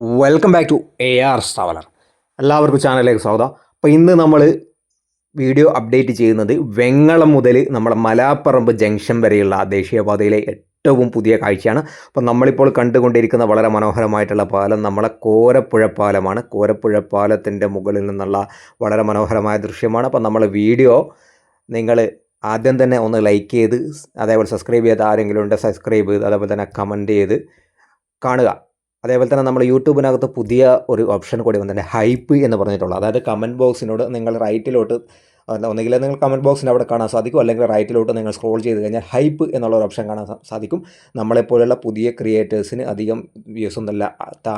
Welcome back to A R traveller എല്ലാവർക്കും ചാനലിലേക്ക് സ്വാഗതം. അപ്പോൾ ഇന്ന് നമ്മൾ വീഡിയോ അപ്ഡേറ്റ് ചെയ്യുന്നത് വെങ്ങളം മുതൽ നമ്മുടെ മലാപ്പറമ്പ് ജംഗ്ഷൻ വരെയുള്ള ദേശീയപാതയിലെ ഏറ്റവും പുതിയ കാഴ്ചയാണ്. അപ്പോൾ നമ്മളിപ്പോൾ കണ്ടുകൊണ്ടിരിക്കുന്ന വളരെ മനോഹരമായിട്ടുള്ള പാലം നമ്മളെ കോരപ്പുഴ പാലമാണ്. കോരപ്പുഴ പാലത്തിന്റെ മുകളിൽ നിന്നുള്ള വളരെ മനോഹരമായ ദൃശ്യമാണ്. അപ്പോൾ നമ്മൾ വീഡിയോ നിങ്ങൾ ആദ്യം തന്നെ ഒന്ന് ലൈക്ക് ചെയ്ത് അതേപോലെ സബ്സ്ക്രൈബ് ചെയ്ത് ആരെങ്കിലും ഉണ്ട് സബ്സ്ക്രൈബ് ചെയ്ത് അതേപോലെ തന്നെ കമന്റ് ചെയ്ത് കാണുക. അതേപോലെ തന്നെ നമ്മൾ യൂട്യൂബിനകത്ത് പുതിയ ഒരു ഓപ്ഷൻ കൂടി വന്നിട്ടുണ്ട്. ഹൈപ്പ് എന്ന് പറഞ്ഞിട്ടുള്ളത് അതായത് കമന്റ് ബോക്സിനോട് നിങ്ങൾ റൈറ്റിലോട്ട് ഒന്നുകിൽ നിങ്ങൾ കമന്റ് ബോക്സിന്റെ അവിടെ കാണാൻ സാധിക്കും അല്ലെങ്കിൽ റൈറ്റിലോട്ട് നിങ്ങൾ സ്ക്രോൾ ചെയ്ത് കഴിഞ്ഞാൽ ഹൈപ്പ് എന്നുള്ള ഒരു ഓപ്ഷൻ കാണാൻ സാധിക്കും. നമ്മളെപ്പോലുള്ള പുതിയ ക്രിയേറ്റേഴ്സിന് അധികം വ്യൂസ് ഒന്നുമില്ല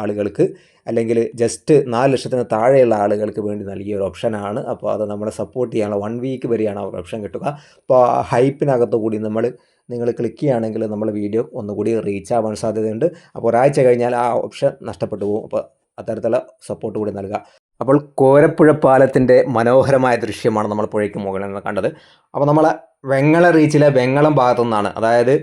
ആളുകൾക്ക് അല്ലെങ്കിൽ ജസ്റ്റ് നാല് ലക്ഷത്തിന് താഴെയുള്ള ആളുകൾക്ക് വേണ്ടി നൽകിയ ഒരു ഓപ്ഷനാണ് അപ്പോൾ അത് നമ്മളെ സപ്പോർട്ട് ചെയ്യാനുള്ള വൺ വീക്ക് വരെയാണ് ആ ഓപ്ഷൻ കിട്ടുക. അപ്പോൾ ആ ഹൈപ്പിനകത്ത് കൂടി നമ്മൾ നിങ്ങൾ ക്ലിക്ക് ചെയ്യുകയാണെങ്കിൽ നമ്മൾ വീഡിയോ ഒന്നുകൂടി റീച്ച് ആവാൻ സാധ്യതയുണ്ട്. അപ്പോൾ ഒരാഴ്ച കഴിഞ്ഞാൽ ആ ഓപ്ഷൻ നഷ്ടപ്പെട്ടു പോകും. അപ്പോൾ അത്തരത്തിലുള്ള സപ്പോർട്ട് കൂടി നൽകുക. അപ്പോൾ കോരപ്പുഴ പാലത്തിന്റെ മനോഹരമായ ദൃശ്യമാണ് നമ്മൾ പുഴയ്ക്ക് മുകളിൽ നിന്ന് കണ്ടത്. അപ്പോൾ നമ്മൾ വെങ്ങള റീച്ചിലെ വെങ്ങളം ഭാഗത്തു നിന്നാണ്. അതായത്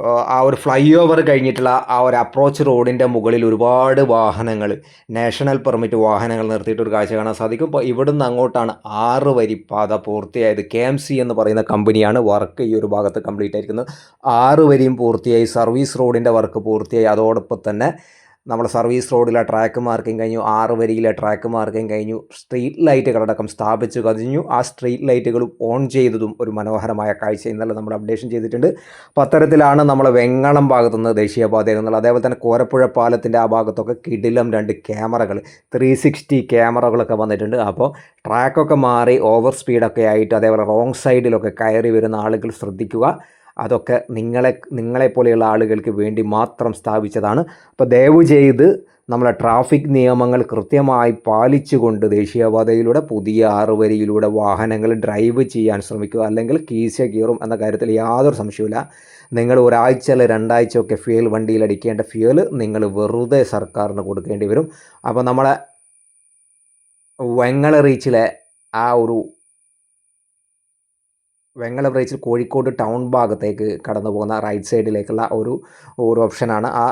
ആ, ഒരു ഫ്ലൈ ഓവർ കഴിഞ്ഞിട്ടുള്ള ആ ഒരു അപ്രോച്ച് റോഡിന്റെ മുകളിൽ ഒരുപാട് വാഹനങ്ങൾ നാഷണൽ പെർമിറ്റ് വാഹനങ്ങൾ നിർത്തിയിട്ട് ഒരു കാഴ്ച കാണാൻ സാധിക്കും. അപ്പോൾ ഇവിടുന്ന് അങ്ങോട്ടാണ് ആറ് വരി പാത പൂർത്തിയായത്. കെ എം സി എന്ന് പറയുന്ന കമ്പനിയാണ് വർക്ക് ഈ ഒരു ഭാഗത്ത് കംപ്ലീറ്റ് ആയിരിക്കുന്നത്. ആറ് വരിയും പൂർത്തിയായി. സർവീസ് റോഡിന്റെ വർക്ക് പൂർത്തിയായി. അതോടൊപ്പം തന്നെ നമ്മുടെ സർവീസ് റോഡിലെ ട്രാക്ക് മാർക്കിംഗ് കഴിഞ്ഞു ആറ് വരിയിലെ ട്രാക്ക് മാർക്കിംഗ് കഴിഞ്ഞു സ്ട്രീറ്റ് ലൈറ്റുകളടക്കം സ്ഥാപിച്ചു കഴിഞ്ഞു ആ സ്ട്രീറ്റ് ലൈറ്റുകളും ഓൺ ചെയ്തതും ഒരു മനോഹരമായ കാഴ്ച ഇന്നലെ നമ്മൾ അപ്ഡേഷൻ ചെയ്തിട്ടുണ്ട്. അപ്പോൾ അത്തരത്തിലാണ് നമ്മൾ വെങ്ങളം ഭാഗത്തുനിന്ന് ദേശീയപാതയിൽ നിന്നുള്ള അതേപോലെ തന്നെ കോരപ്പുഴ പാലത്തിന്റെ ആ ഭാഗത്തൊക്കെ കിടിലം രണ്ട് ക്യാമറകൾ ത്രീ സിക്സ്റ്റി ക്യാമറകളൊക്കെ വന്നിട്ടുണ്ട്. അപ്പോൾ ട്രാക്കൊക്കെ മാറി ഓവർ സ്പീഡൊക്കെ ആയിട്ട് അതേപോലെ റോങ് സൈഡിലൊക്കെ കയറി വരുന്ന ആളുകൾ ശ്രദ്ധിക്കുക. അതൊക്കെ നിങ്ങളെ നിങ്ങളെപ്പോലെയുള്ള ആളുകൾക്ക് വേണ്ടി മാത്രം സ്ഥാപിച്ചതാണ്. അപ്പോൾ ദയവ് ചെയ്ത് നമ്മളെ ട്രാഫിക് നിയമങ്ങൾ കൃത്യമായി പാലിച്ചുകൊണ്ട് ദേശീയപാതയിലൂടെ പുതിയ ആറുവരിയിലൂടെ വാഹനങ്ങൾ ഡ്രൈവ് ചെയ്യാൻ ശ്രമിക്കുക അല്ലെങ്കിൽ കീശ കീറും എന്ന കാര്യത്തിൽ യാതൊരു സംശയമില്ല നിങ്ങൾ ഒരാഴ്ച അല്ലെ രണ്ടാഴ്ച ഒക്കെ ഫ്യൂൽ വണ്ടിയിൽ അടിക്കേണ്ട ഫ്യൂൽ നിങ്ങൾ വെറുതെ സർക്കാരിന് കൊടുക്കേണ്ടി വരും. അപ്പോൾ നമ്മളെ വെങ്ങള റീച്ചിലെ ആ ഒരു വെങ്ങള ബ്രേച്ചിൽ കോഴിക്കോട് ടൗൺ ഭാഗത്തേക്ക് കടന്നു പോകുന്ന റൈറ്റ് സൈഡിലേക്കുള്ള ഒരു ഒരു ഓപ്ഷനാണ്. ആ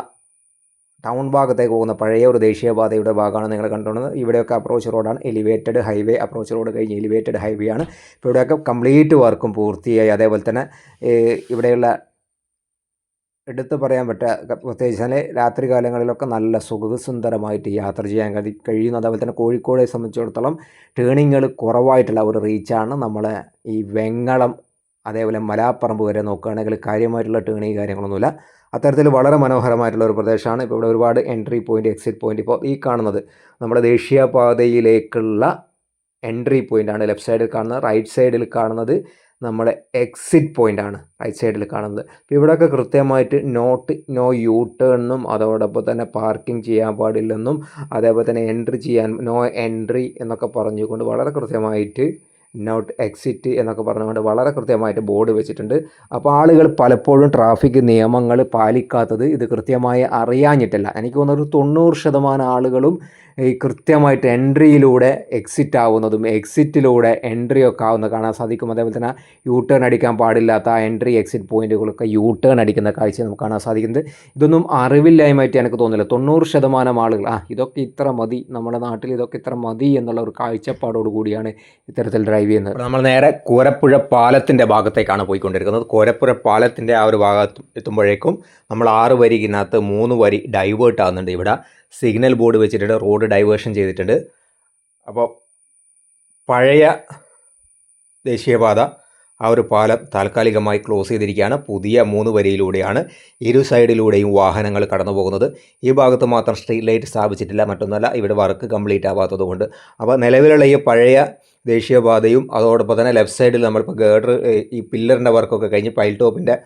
ടൗൺ ഭാഗത്തേക്ക് പോകുന്ന പഴയ ഒരു ദേശീയപാതയുടെ ഭാഗമാണ് നിങ്ങൾ കണ്ടുകൊണ്ടത് ഇവിടെയൊക്കെ അപ്രോച്ച് റോഡാണ് എലിവേറ്റഡ് ഹൈവേ അപ്രോച്ച് റോഡ് കഴിഞ്ഞ് എലിവേറ്റഡ് ഹൈവേ ആണ്. ഇപ്പോൾ ഇവിടെയൊക്കെ കംപ്ലീറ്റ് വർക്കും പൂർത്തിയായി. അതേപോലെ തന്നെ ഇവിടെയുള്ള എടുത്തു പറയാൻ പറ്റുക പ്രത്യേകിച്ചാൽ രാത്രി കാലങ്ങളിലൊക്കെ നല്ല സുഖസുന്ദരമായിട്ട് യാത്ര ചെയ്യാൻ കഴി കഴിയുന്നു. അതേപോലെ തന്നെ കോഴിക്കോടെ സംബന്ധിച്ചിടത്തോളം ടേണിങ്ങുകൾ കുറവായിട്ടുള്ള ഒരു റീച്ചാണ് നമ്മൾ ഈ വെങ്ങളം അതേപോലെ മലാപ്പറമ്പ് വരെ നോക്കുകയാണെങ്കിൽ കാര്യമായിട്ടുള്ള ടേണിങ് കാര്യങ്ങളൊന്നുമില്ല. അത്തരത്തിൽ വളരെ മനോഹരമായിട്ടുള്ള ഒരു പ്രദേശമാണ്. ഇപ്പോൾ ഇവിടെ ഒരുപാട് എൻട്രി പോയിന്റ് എക്സിറ്റ് പോയിന്റ് ഇപ്പോൾ ഈ കാണുന്നത്. നമ്മുടെ ദേശീയപാതയിലേക്കുള്ള എൻട്രി പോയിന്റാണ് ലെഫ്റ്റ് സൈഡിൽ കാണുന്നത് റൈറ്റ് സൈഡിൽ കാണുന്നത് നമ്മുടെ എക്സിറ്റ് പോയിന്റ് ആണ് റൈറ്റ് സൈഡിൽ കാണുന്നത്. അപ്പോൾ ഇവിടെയൊക്കെ കൃത്യമായിട്ട് നോട്ട് നോ യൂ ടേണെന്നും അതോടൊപ്പം തന്നെ പാർക്കിംഗ് ചെയ്യാൻ പാടില്ലെന്നും അതേപോലെ തന്നെ എൻട്രി ചെയ്യാൻ നോ എൻട്രി എന്നൊക്കെ പറഞ്ഞുകൊണ്ട് വളരെ കൃത്യമായിട്ട് നോട്ട് എക്സിറ്റ് എന്നൊക്കെ പറഞ്ഞുകൊണ്ട് വളരെ കൃത്യമായിട്ട് ബോർഡ് വെച്ചിട്ടുണ്ട്. അപ്പോൾ ആളുകൾ പലപ്പോഴും ട്രാഫിക് നിയമങ്ങൾ പാലിക്കാത്തത് ഇത് കൃത്യമായി അറിയാഞ്ഞിട്ടില്ല. എനിക്ക് തോന്നുന്നു ഒരു തൊണ്ണൂറ് ശതമാനം ആളുകളും ഈ കൃത്യമായിട്ട് എൻട്രിയിലൂടെ എക്സിറ്റ് ആവുന്നതും എക്സിറ്റിലൂടെ എൻട്രി ഒക്കെ ആവുന്ന കാണാൻ സാധിക്കും. അതേപോലെ തന്നെ യൂ ടേൺ അടിക്കാൻ പാടില്ലാത്ത എൻട്രി എക്സിറ്റ് പോയിന്റുകളൊക്കെ യൂ ടേൺ അടിക്കുന്ന കാഴ്ച നമുക്ക് കാണാൻ സാധിക്കുന്നത്. ഇതൊന്നും അറിവില്ലായ്മയായിട്ട് എനിക്ക് തോന്നില്ല തൊണ്ണൂറ് ശതമാനം ആളുകൾ ആ ഇതൊക്കെ ഇത്ര മതി നമ്മുടെ നാട്ടിൽ ഇതൊക്കെ ഇത്ര മതി എന്നുള്ള ഒരു കാഴ്ചപ്പാടോട് കൂടിയാണ് ഇത്തരത്തിൽ ഡ്രൈവ് ചെയ്യുന്നത്. നമ്മൾ നേരെ കോരപ്പുഴ പാലത്തിന്റെ ഭാഗത്തേക്കാണ് പോയിക്കൊണ്ടിരിക്കുന്നത്. കോരപ്പുഴ പാലത്തിന്റെ ആ ഒരു ഭാഗത്ത് എത്തുമ്പോഴേക്കും നമ്മൾ ആറ് വരിക്കകത്ത് മൂന്ന് വരി ഡൈവേർട്ട് ആകുന്നുണ്ട് ഇവിടെ. സിഗ്നൽ ബോർഡ് വെച്ചിട്ടുണ്ട് റോഡ് ഡൈവേർഷൻ ചെയ്തിട്ടുണ്ട്. അപ്പോൾ പഴയ ദേശീയപാത ആ ഒരു പാലം താൽക്കാലികമായി ക്ലോസ് ചെയ്തിരിക്കുകയാണ്. പുതിയ മൂന്ന് വരിയിലൂടെയാണ് ഇരു സൈഡിലൂടെയും വാഹനങ്ങൾ കടന്നു പോകുന്നത് ഈ ഭാഗത്ത് മാത്രം സ്ട്രീറ്റ് ലൈറ്റ് സ്ഥാപിച്ചിട്ടില്ല മറ്റൊന്നല്ല ഇവിടെ വർക്ക് കംപ്ലീറ്റ് ആവാത്തത് കൊണ്ട്. അപ്പോൾ നിലവിലുള്ള ഈ പഴയ ദേശീയപാതയും അതോടൊപ്പം തന്നെ ലെഫ്റ്റ് സൈഡിൽ നമ്മളിപ്പോൾ ഗേഡർ ഈ പില്ലറിന്റെ വർക്കൊക്കെ കഴിഞ്ഞ് പൈൽ ടോപ്പിന്റെ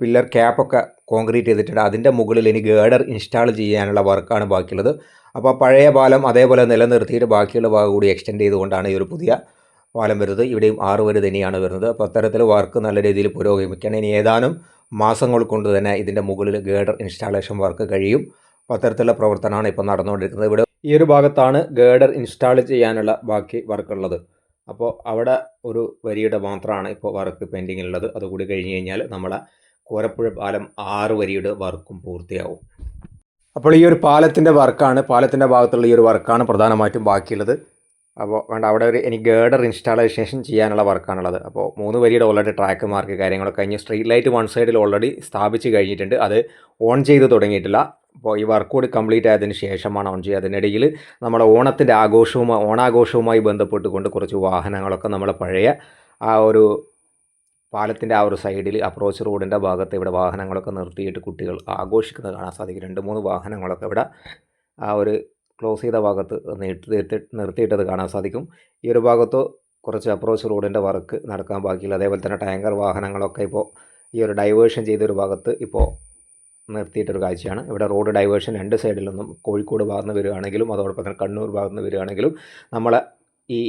പില്ലർ ക്യാപ്പൊക്കെ കോൺക്രീറ്റ് ചെയ്തിട്ടുണ്ട്. അതിന്റെ മുകളിൽ ഇനി ഗേഡർ ഇൻസ്റ്റാൾ ചെയ്യാനുള്ള വർക്കാണ് ബാക്കിയുള്ളത്. അപ്പോൾ പഴയ പാലം അതേപോലെ നിലനിർത്തിയിട്ട് ബാക്കിയുള്ള ഭാഗം കൂടി എക്സ്റ്റെൻഡ് ചെയ്തുകൊണ്ടാണ് ഈ ഒരു പുതിയ പാലം വരുന്നത്. ഇവിടെയും ആറ് വരെ തന്നെയാണ് വരുന്നത്. അപ്പോൾ അത്തരത്തിൽ വർക്ക് നല്ല രീതിയിൽ പുരോഗമിക്കുകയാണ്. ഇനി ഏതാനും മാസങ്ങൾ കൊണ്ട് തന്നെ ഇതിന്റെ മുകളിൽ ഗേഡർ ഇൻസ്റ്റാളേഷൻ വർക്ക് കഴിയും. അപ്പോൾ അത്തരത്തിലുള്ള പ്രവർത്തനമാണ് ഇപ്പോൾ നടന്നുകൊണ്ടിരിക്കുന്നത്. ഇവിടെ ഈ ഒരു ഭാഗത്താണ് ഗേഡർ ഇൻസ്റ്റാൾ ചെയ്യാനുള്ള ബാക്കി വർക്കുള്ളത്. അപ്പോൾ അവിടെ ഒരു വരിയുടെ മാത്രമാണ് ഇപ്പോൾ വർക്ക് പെൻഡിങ്ങിലുള്ളത്. അതുകൂടി കഴിഞ്ഞ് കഴിഞ്ഞാൽ നമ്മളെ കോരപ്പുഴ പാലം ആറ് വരിയുടെ വർക്കും പൂർത്തിയാവും. അപ്പോൾ ഈ ഒരു പാലത്തിന്റെ വർക്കാണ് പാലത്തിന്റെ ഭാഗത്തുള്ള ഈ ഒരു വർക്കാണ് പ്രധാനമായിട്ടും ബാക്കിയുള്ളത്. അപ്പോൾ വേണ്ട അവിടെ ഒരു എനിക്ക് ഗേഡർ ഇൻസ്റ്റാളേഷൻ ചെയ്യാനുള്ള വർക്കാണുള്ളത്. അപ്പോൾ മൂന്ന് വരിയുടെ ഓൾറെഡി ട്രാക്ക് മാർക്ക് കാര്യങ്ങളൊക്കെ കഴിഞ്ഞ് സ്ട്രീറ്റ് ലൈറ്റ് വൺ സൈഡിൽ ഓൾറെഡി സ്ഥാപിച്ച് കഴിഞ്ഞിട്ടുണ്ട്. അത് ഓൺ ചെയ്ത് തുടങ്ങിയിട്ടില്ല. അപ്പോൾ ഈ വർക്ക് കൂടി കംപ്ലീറ്റ് ആയതിന് ശേഷമാണ് ഓൺ ചെയ്യുക. അതിനിടയിൽ നമ്മുടെ ഓണത്തിന്റെ ആഘോഷവുമായി ഓണാഘോഷവുമായി ബന്ധപ്പെട്ടുകൊണ്ട് കുറച്ച് വാഹനങ്ങളൊക്കെ നമ്മളെ പഴയ ആ ഒരു പാലത്തിന്റെ ആ ഒരു സൈഡിൽ അപ്രോച്ച് റോഡിന്റെ ഭാഗത്ത് ഇവിടെ വാഹനങ്ങളൊക്കെ നിർത്തിയിട്ട് കുട്ടികൾ ആഘോഷിക്കുന്നത് കാണാൻ സാധിക്കും. രണ്ട് മൂന്ന് വാഹനങ്ങളൊക്കെ ഇവിടെ ആ ഒരു ക്ലോസ് ചെയ്ത ഭാഗത്ത് നിർത്തി നിർത്തിയിട്ടത് കാണാൻ സാധിക്കും. ഈ ഒരു ഭാഗത്തോ കുറച്ച് അപ്രോച്ച് റോഡിന്റെ വർക്ക് നടക്കാൻ ബാക്കിയുള്ള അതേപോലെ തന്നെ ടാങ്കർ വാഹനങ്ങളൊക്കെ ഇപ്പോൾ ഈ ഒരു ഡൈവേർഷൻ ചെയ്തൊരു ഭാഗത്ത് ഇപ്പോൾ നിർത്തിയിട്ടൊരു കാഴ്ചയാണ്. ഇവിടെ റോഡ് ഡൈവേർഷൻ രണ്ട് സൈഡിൽ നിന്നും കോഴിക്കോട് ഭാഗത്ത് നിന്ന് വരികയാണെങ്കിലും അതോടൊപ്പം തന്നെ കണ്ണൂർ ഭാഗത്ത് നിന്ന് വരികയാണെങ്കിലും നമ്മളെ ഈ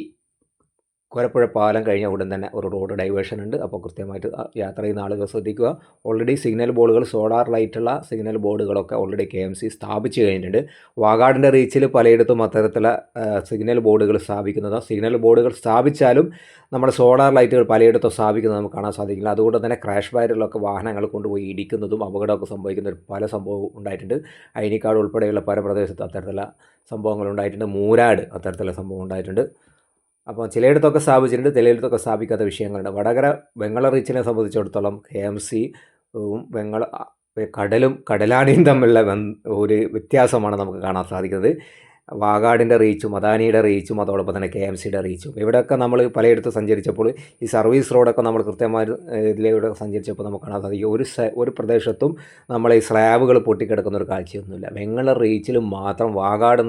കോരപ്പുഴ പാലം കഴിഞ്ഞ ഉടൻ തന്നെ ഒരു റോഡ് ഡൈവേർഷൻ ഉണ്ട്. അപ്പോൾ കൃത്യമായിട്ട് യാത്ര ചെയ്യുന്ന ആളുകൾ ശ്രദ്ധിക്കുക. ഓൾറെഡി സിഗ്നൽ ബോർഡുകൾ സോളാർ ലൈറ്റുള്ള സിഗ്നൽ ബോർഡുകളൊക്കെ ഓൾറെഡി കെ എം സി സ്ഥാപിച്ചു കഴിഞ്ഞിട്ടുണ്ട്. വാഗാടിന്റെ റീച്ചിൽ പലയിടത്തും അത്തരത്തിലുള്ള സിഗ്നൽ ബോർഡുകൾ സ്ഥാപിക്കുന്നത്. സിഗ്നൽ ബോർഡുകൾ സ്ഥാപിച്ചാലും നമ്മുടെ സോളാർ ലൈറ്റുകൾ പലയിടത്തും സ്ഥാപിക്കുന്നത് നമുക്ക് കാണാൻ സാധിക്കില്ല. അതുകൊണ്ട് തന്നെ ക്രാഷ് ബാരിലൊക്കെ വാഹനങ്ങൾ കൊണ്ടുപോയി ഇടിക്കുന്നതും അപകടമൊക്കെ സംഭവിക്കുന്ന ഒരു പല സംഭവവും ഉണ്ടായിട്ടുണ്ട്. അയനിക്കാട് ഉൾപ്പെടെയുള്ള പല പ്രദേശത്ത് അത്തരത്തിലുള്ള സംഭവങ്ങൾ ഉണ്ടായിട്ടുണ്ട്. മൂരാട് അത്തരത്തിലുള്ള സംഭവം ഉണ്ടായിട്ടുണ്ട്. അപ്പോൾ ചിലയിടത്തൊക്കെ സ്ഥാപിച്ചിട്ടുണ്ട് ചിലയിടത്തൊക്കെ സ്ഥാപിക്കാത്ത വിഷയങ്ങളുണ്ട്. വടകര വെങ്ങള റീച്ചിനെ സംബന്ധിച്ചിടത്തോളം കെ എം സി വെങ്ങള കടലും കടലാടിയും തമ്മിലുള്ള ഒരു വ്യത്യാസമാണ് നമുക്ക് കാണാൻ സാധിക്കുന്നത്. വാഗാടിന്റെ റീച്ചും അദാനിയുടെ റീച്ചും അതോടൊപ്പം തന്നെ കെ എം സിയുടെ റീച്ചും. ഇവിടെയൊക്കെ നമ്മൾ പലയിടത്ത് സഞ്ചരിച്ചപ്പോൾ ഈ സർവീസ് റോഡൊക്കെ നമ്മൾ കൃത്യമായി ഇതിലൂടെ സഞ്ചരിച്ചപ്പോൾ നമുക്ക് കാണാൻ സാധിക്കും. ഒരു ഒരു പ്രദേശത്തും നമ്മൾ ഈ സ്ലാബുകൾ പൊട്ടിക്കിടക്കുന്ന ഒരു കാഴ്ചയൊന്നുമില്ല. വെങ്ങള റീച്ചിൽ മാത്രം വാഗാട്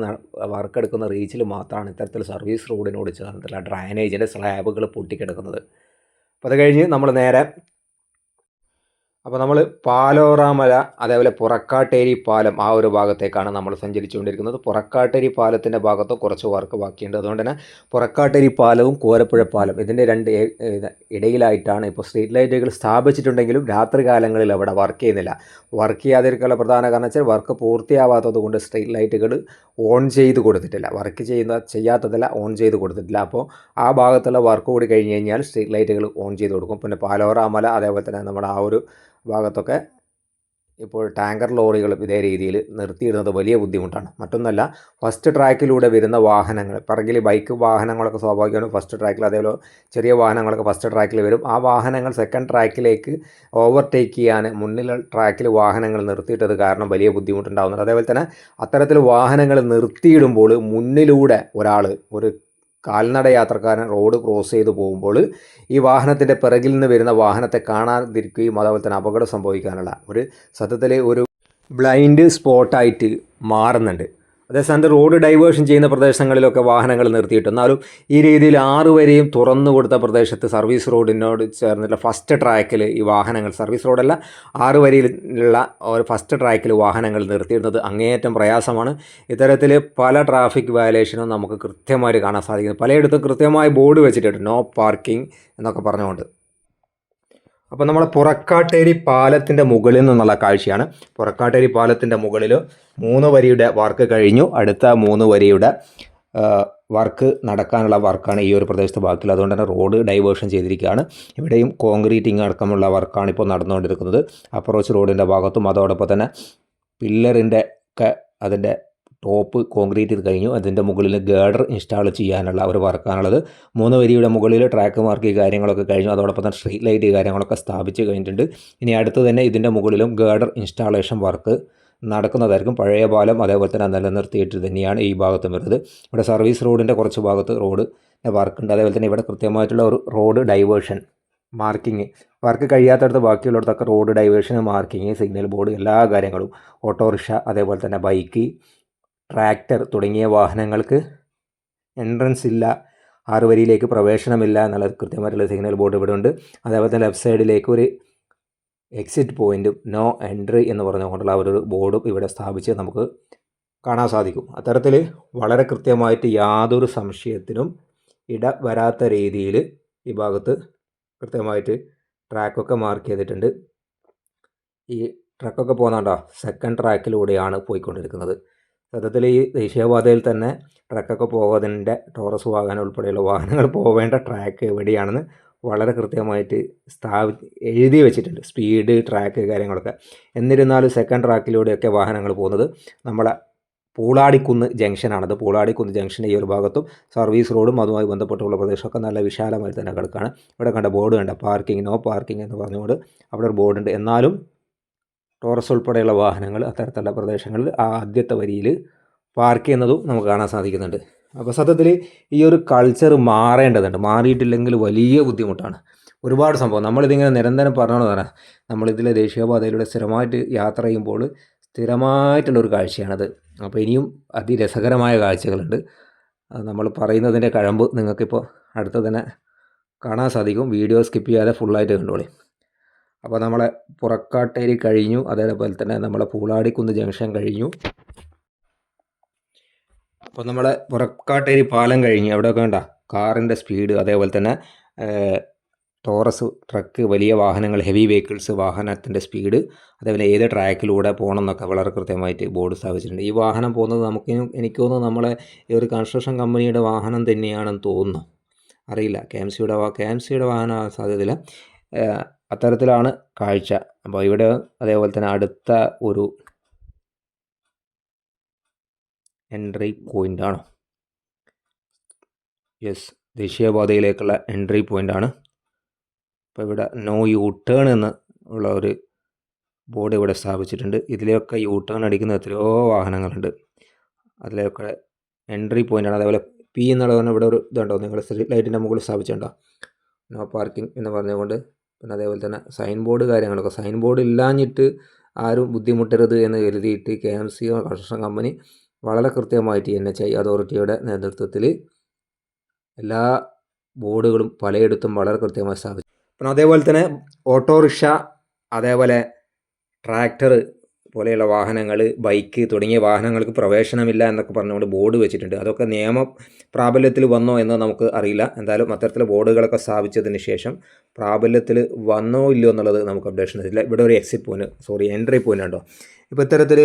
വർക്കെടുക്കുന്ന റീച്ചിൽ മാത്രമാണ് ഇത്തരത്തിൽ സർവീസ് റോഡിനോട് ചേർന്നിട്ടുള്ള ഡ്രൈനേജിന്റെ സ്ലാബുകൾ പൊട്ടിക്കിടക്കുന്നത്. അപ്പോൾ അത് കഴിഞ്ഞ് നമ്മൾ നേരെ അപ്പോൾ നമ്മൾ പാലോറാമല അതേപോലെ പുറക്കാട്ടേരി പാലം ആ ഒരു ഭാഗത്തേക്കാണ് നമ്മൾ സഞ്ചരിച്ചുകൊണ്ടിരിക്കുന്നത്. പുറക്കാട്ടേരി പാലത്തിന്റെ ഭാഗത്ത് കുറച്ച് വർക്ക് ബാക്കിയുണ്ട്. അതുകൊണ്ട് തന്നെ പുറക്കാട്ടേരി പാലവും കോരപ്പുഴ പാലം ഇതിന്റെ രണ്ട് ഇടയിലായിട്ടാണ് ഇപ്പോൾ സ്ട്രീറ്റ് ലൈറ്റുകൾ സ്ഥാപിച്ചിട്ടുണ്ടെങ്കിലും രാത്രി കാലങ്ങളിൽ അവിടെ വർക്ക് ചെയ്യുന്നില്ല. വർക്ക് ചെയ്യാതിരിക്കാനുള്ള പ്രധാന കാരണം വെച്ചാൽ വർക്ക് പൂർത്തിയാവാത്തത് കൊണ്ട് സ്ട്രീറ്റ് ലൈറ്റുകൾ ഓൺ ചെയ്ത് കൊടുത്തിട്ടില്ല. വർക്ക് ചെയ്യുന്ന ചെയ്യാത്തതല്ല ഓൺ ചെയ്ത് കൊടുത്തിട്ടില്ല. അപ്പോൾ ആ ഭാഗത്തുള്ള വർക്ക് കൂടി കഴിഞ്ഞ് കഴിഞ്ഞാൽ സ്ട്രീറ്റ് ലൈറ്റുകൾ ഓൺ ചെയ്ത് കൊടുക്കും. പിന്നെ പാലോറാമല അതേപോലെ തന്നെ നമ്മുടെ ആ ഒരു ഭാഗത്തൊക്കെ ഇപ്പോൾ ടാങ്കർ ലോറികൾ ഇതേ രീതിയിൽ നിർത്തിയിടുന്നത് വലിയ ബുദ്ധിമുട്ടാണ്. മറ്റൊന്നല്ല ഫസ്റ്റ് ട്രാക്കിലൂടെ വരുന്ന വാഹനങ്ങൾ പിറകിൽ ബൈക്ക് വാഹനങ്ങളൊക്കെ സ്വാഭാവികമാണ് ഫസ്റ്റ് ട്രാക്കിൽ അതേപോലെ ചെറിയ വാഹനങ്ങളൊക്കെ ഫസ്റ്റ് ട്രാക്കിൽ വരും. ആ വാഹനങ്ങൾ സെക്കൻഡ് ട്രാക്കിലേക്ക് ഓവർടേക്ക് ചെയ്യാൻ മുന്നിൽ ട്രാക്കിൽ വാഹനങ്ങൾ നിർത്തിയിട്ടത് കാരണം വലിയ ബുദ്ധിമുട്ടുണ്ടാകുന്നുണ്ട് അതേപോലെ തന്നെ അത്തരത്തിൽ വാഹനങ്ങൾ നിർത്തിയിടുമ്പോൾ മുന്നിലൂടെ ഒരാൾ ഒരു കാൽനട യാത്രക്കാരൻ റോഡ് ക്രോസ് ചെയ്ത് പോകുമ്പോൾ ഈ വാഹനത്തിന്റെ പിറകിൽ നിന്ന് വരുന്ന വാഹനത്തെ കാണാതിരിക്കുകയും അതേപോലെ തന്നെ അപകടം സംഭവിക്കാനുള്ള ഒരു സത്യത്തിൽ ഒരു ബ്ലൈൻഡ് സ്പോട്ടായിട്ട് മാറുന്നുണ്ട്. അതേസമയത്ത് റോഡ് ഡൈവേർഷൻ ചെയ്യുന്ന പ്രദേശങ്ങളിലൊക്കെ വാഹനങ്ങൾ നിർത്തിയിട്ട് എന്നാലും ഈ രീതിയിൽ ആറ് വരെയും തുറന്നു കൊടുത്ത പ്രദേശത്ത് സർവീസ് റോഡിനോട് ചേർന്നിട്ടുള്ള ഫസ്റ്റ് ട്രാക്കിൽ ഈ വാഹനങ്ങൾ സർവീസ് റോഡല്ല ആറ് വരിയിലുള്ള ഒരു ഫസ്റ്റ് ട്രാക്കിൽ വാഹനങ്ങൾ നിർത്തിയിടുന്നത് അങ്ങേയറ്റം പ്രയാസമാണ്. ഇത്തരത്തിൽ പല ട്രാഫിക് വയലേഷനും നമുക്ക് കൃത്യമായിട്ട് കാണാൻ സാധിക്കുന്നു. പലയിടത്തും കൃത്യമായി ബോർഡ് വെച്ചിട്ടുണ്ട്. നോ പാർക്കിംഗ് എന്നൊക്കെ പറഞ്ഞുകൊണ്ട്. അപ്പോൾ നമ്മൾ പുറക്കാട്ടേരി പാലത്തിന്റെ മുകളിൽ നിന്നുള്ള കാഴ്ചയാണ്. പുറക്കാട്ടേരി പാലത്തിന്റെ മുകളിൽ മൂന്ന് വരിയുടെ വർക്ക് കഴിഞ്ഞു. അടുത്ത മൂന്ന് വരിയുടെ വർക്ക് നടക്കാനുള്ള വർക്കാണ് ഈ ഒരു പ്രദേശത്ത് ബാക്കിയുള്ളത് അതുകൊണ്ട് തന്നെ റോഡ് ഡൈവേർഷൻ ചെയ്തിരിക്കുകയാണ്. ഇവിടെയും കോൺക്രീറ്റിംഗ് അടക്കമുള്ള വർക്കാണ് ഇപ്പോൾ നടന്നുകൊണ്ടിരിക്കുന്നത്. അപ്രോച്ച് റോഡിന്റെ ഭാഗത്തും അതോടൊപ്പം തന്നെ പില്ലറിന്റെ ഒക്കെ അതിന്റെ ടോപ്പ് കോൺക്രീറ്റ് ചെയ്ത് കഴിഞ്ഞു. അതിന്റെ മുകളിൽ ഗേഡർ ഇൻസ്റ്റാൾ ചെയ്യാനുള്ള ഒരു വർക്കാണുള്ളത്. മൂന്ന് വരിയുടെ മുകളിൽ ട്രാക്ക് മാർക്ക് കാര്യങ്ങളൊക്കെ കഴിഞ്ഞു. അതോടൊപ്പം തന്നെ സ്ട്രീറ്റ് ലൈറ്റ് കാര്യങ്ങളൊക്കെ സ്ഥാപിച്ച് കഴിഞ്ഞിട്ടുണ്ട്. ഇനി അടുത്ത് തന്നെ ഇതിന്റെ മുകളിലും ഗേഡർ ഇൻസ്റ്റാളേഷൻ വർക്ക് നടക്കുന്നതായിരിക്കും. പഴയ പാലം അതേപോലെ തന്നെ നിലനിർത്തിയിട്ട് തന്നെയാണ് ഈ ഭാഗത്തും വരുന്നത്. ഇവിടെ സർവീസ് റോഡിന്റെ കുറച്ച് ഭാഗത്ത് റോഡ് വർക്കുണ്ട് അതേപോലെ തന്നെ ഇവിടെ കൃത്യമായിട്ടുള്ള ഒരു റോഡ് ഡൈവേർഷൻ മാർക്കിങ് വർക്ക് കഴിയാത്തടത്ത് ബാക്കിയുള്ളിടത്തൊക്കെ road diversion marking signal board എല്ലാ കാര്യങ്ങളും. ഓട്ടോറിക്ഷ അതേപോലെ തന്നെ ബൈക്ക് ട്രാക്ടർ തുടങ്ങിയ വാഹനങ്ങൾക്ക് എൻട്രൻസ് ഇല്ല ആറ് വരിയിലേക്ക് പ്രവേശനമില്ല എന്നുള്ള കൃത്യമായിട്ടുള്ള സിഗ്നൽ ബോർഡ് ഇവിടെ ഉണ്ട്. അതേപോലെ തന്നെ ലെഫ്റ്റ് സൈഡിലേക്ക് ഒരു എക്സിറ്റ് പോയിന്റും നോ എൻട്രി എന്ന് പറഞ്ഞുകൊണ്ടുള്ള ഒരു ബോർഡും ഇവിടെ സ്ഥാപിച്ച് നമുക്ക് കാണാൻ സാധിക്കും. അത്തരത്തിൽ വളരെ കൃത്യമായിട്ട് യാതൊരു സംശയത്തിനും ഇട വരാത്ത രീതിയിൽ ഈ ഭാഗത്ത് കൃത്യമായിട്ട് ട്രാക്കൊക്കെ മാർക്ക് ചെയ്തിട്ടുണ്ട്. ഈ ട്രക്കൊക്കെ പോകുന്നുണ്ടോ സെക്കൻഡ് ട്രാക്കിലൂടെയാണ് പോയിക്കൊണ്ടിരിക്കുന്നത്. സത്യത്തിൽ ഈ ദേശീയപാതയിൽ തന്നെ ട്രക്കൊക്കെ പോകുന്നതിന്റെ ടോറസ് വാഹനം ഉൾപ്പെടെയുള്ള വാഹനങ്ങൾ പോവേണ്ട ട്രാക്ക് എവിടെയാണെന്ന് വളരെ കൃത്യമായിട്ട് സ്ഥാപി എഴുതി വെച്ചിട്ടുണ്ട്. സ്പീഡ് ട്രാക്ക് കാര്യങ്ങളൊക്കെ. എന്നിരുന്നാലും സെക്കൻഡ് ട്രാക്കിലൂടെയൊക്കെ വാഹനങ്ങൾ പോകുന്നത് നമ്മളെ പൂളാടിക്കുന്ന് ജംഗ്ഷനാണത് പൂളാടിക്കുന്ന് ജംഗ്ഷന്റെ ഈ ഒരു ഭാഗത്തും സർവീസ് റോഡും അതുമായി ബന്ധപ്പെട്ടുള്ള പ്രദേശമൊക്കെ നല്ല വിശാലമായി തന്നെ കിടക്കുകയാണ് ഇവിടെ കണ്ട ബോർഡ് കണ്ട പാർക്കിംഗ് നോ പാർക്കിംഗ് എന്ന് പറഞ്ഞുകൊണ്ട് അവിടെ ഒരു ബോർഡുണ്ട്. എന്നാലും ടോറസ് ഉൾപ്പെടെയുള്ള വാഹനങ്ങൾ അത്തരത്തിലുള്ള പ്രദേശങ്ങളിൽ ആ ആദ്യത്തെ വരിയിൽ പാർക്ക് ചെയ്യുന്നതും നമുക്ക് കാണാൻ സാധിക്കുന്നുണ്ട്. അപ്പോൾ സത്യത്തിൽ ഈ ഒരു കൾച്ചർ മാറേണ്ടതുണ്ട്. മാറിയിട്ടില്ലെങ്കിൽ വലിയ ബുദ്ധിമുട്ടാണ്. ഒരുപാട് സംഭവം. നമ്മളിതിങ്ങനെ നിരന്തരം പറഞ്ഞതാണ് നമ്മളിതിലെ ദേശീയപാതയിലൂടെ സ്ഥിരമായിട്ട് യാത്ര ചെയ്യുമ്പോൾ സ്ഥിരമായിട്ടുള്ളൊരു കാഴ്ചയാണത്. അപ്പോൾ ഇനിയും അതിരസകരമായ കാഴ്ചകളുണ്ട്. നമ്മൾ പറയുന്നതിന്റെ കഴമ്പ് നിങ്ങൾക്കിപ്പോൾ അടുത്ത തന്നെ കാണാൻ സാധിക്കും. വീഡിയോ സ്കിപ്പ് ചെയ്യാതെ ഫുള്ളായിട്ട് കണ്ടോളി. അപ്പോൾ നമ്മളെ പുറക്കാട്ടേരി കഴിഞ്ഞു. അതേപോലെ തന്നെ നമ്മളെ പൂളാടിക്കുന്ന് ജംഗ്ഷൻ കഴിഞ്ഞു. അപ്പോൾ നമ്മളെ പുറക്കാട്ടേരി പാലം കഴിഞ്ഞു. അവിടെയൊക്കെ വേണ്ട കാറിന്റെ സ്പീഡ് അതേപോലെ തന്നെ ടോറസ് ട്രക്ക് വലിയ വാഹനങ്ങൾ ഹെവി വെഹിക്കിൾസ് വാഹനത്തിന്റെ സ്പീഡ് അതേപോലെ ഏത് ട്രാക്കിലൂടെ പോകണം എന്നൊക്കെ വളരെ കൃത്യമായിട്ട് ബോർഡ് സ്ഥാപിച്ചിട്ടുണ്ട്. ഈ വാഹനം പോകുന്നത് നമുക്ക് എനിക്ക് തോന്നുന്നു നമ്മളെ ഈ ഒരു കൺസ്ട്രക്ഷൻ കമ്പനിയുടെ വാഹനം തന്നെയാണെന്ന് തോന്നുന്നു. അറിയില്ല. കെ എം സിയുടെ കെ എം സിയുടെ വാഹനം സാധ്യതയില്ല. അത്തരത്തിലാണ് കാഴ്ച. അപ്പോൾ ഇവിടെ അതേപോലെ തന്നെ അടുത്ത ഒരു എൻട്രി പോയിന്റ് ആണോ. യെസ് ദേശീയപാതയിലേക്കുള്ള എൻട്രി പോയിന്റ് ആണ്. അപ്പോൾ ഇവിടെ നോ യൂ ടേൺ എന്ന് ഉള്ള ഒരു ബോർഡ് ഇവിടെ സ്ഥാപിച്ചിട്ടുണ്ട്. ഇതിലെയൊക്കെ യൂ ടേൺ അടിക്കുന്ന എത്രയോ വാഹനങ്ങളുണ്ട്. അതിലൊക്കെ എൻട്രി പോയിന്റാണ് അതേപോലെ പി എന്നുള്ളതാണ് ഇവിടെ ഒരു ഇതുണ്ടോ? നിങ്ങൾ സ്ട്രീറ്റ് ലൈറ്റിന്റെ മുകളിൽ സ്ഥാപിച്ചിട്ടുണ്ടോ? നോ പാർക്കിംഗ് എന്ന് പറഞ്ഞുകൊണ്ട് പിന്നെ അതേപോലെ തന്നെ സൈൻ ബോർഡ് കാര്യങ്ങളൊക്കെ. സൈൻ ബോർഡ് ഇല്ലാഞ്ഞിട്ട് ആരും ബുദ്ധിമുട്ടരുത് എന്ന് കരുതിയിട്ട് K M C construction company വളരെ കൃത്യമായിട്ട് എൻ എച്ച് ഐ അതോറിറ്റിയുടെ നേതൃത്വത്തിൽ എല്ലാ ബോർഡുകളും പലയിടത്തും വളരെ കൃത്യമായി സ്ഥാപിച്ചു. പിന്നെ അതേപോലെ തന്നെ ഓട്ടോറിക്ഷ അതേപോലെ ട്രാക്ടർ പോലെയുള്ള വാഹനങ്ങൾ ബൈക്ക് തുടങ്ങിയ വാഹനങ്ങൾക്ക് പ്രവേശനമില്ല എന്നൊക്കെ പറഞ്ഞുകൊണ്ട് ബോർഡ് വെച്ചിട്ടുണ്ട്. അതൊക്കെ നിയമ പ്രാബല്യത്തിൽ വന്നോ എന്ന് നമുക്ക് അറിയില്ല. എന്തായാലും അത്തരത്തിൽ ബോർഡുകളൊക്കെ സ്ഥാപിച്ചതിന് ശേഷം പ്രാബല്യത്തിൽ വന്നോ ഇല്ലയോ എന്നുള്ളത് നമുക്ക് അപ്ഡേഷൻ ഇല്ല ഇവിടെ ഒരു exit point sorry entry point ഉണ്ടോ? ഇപ്പോൾ ഇത്തരത്തിൽ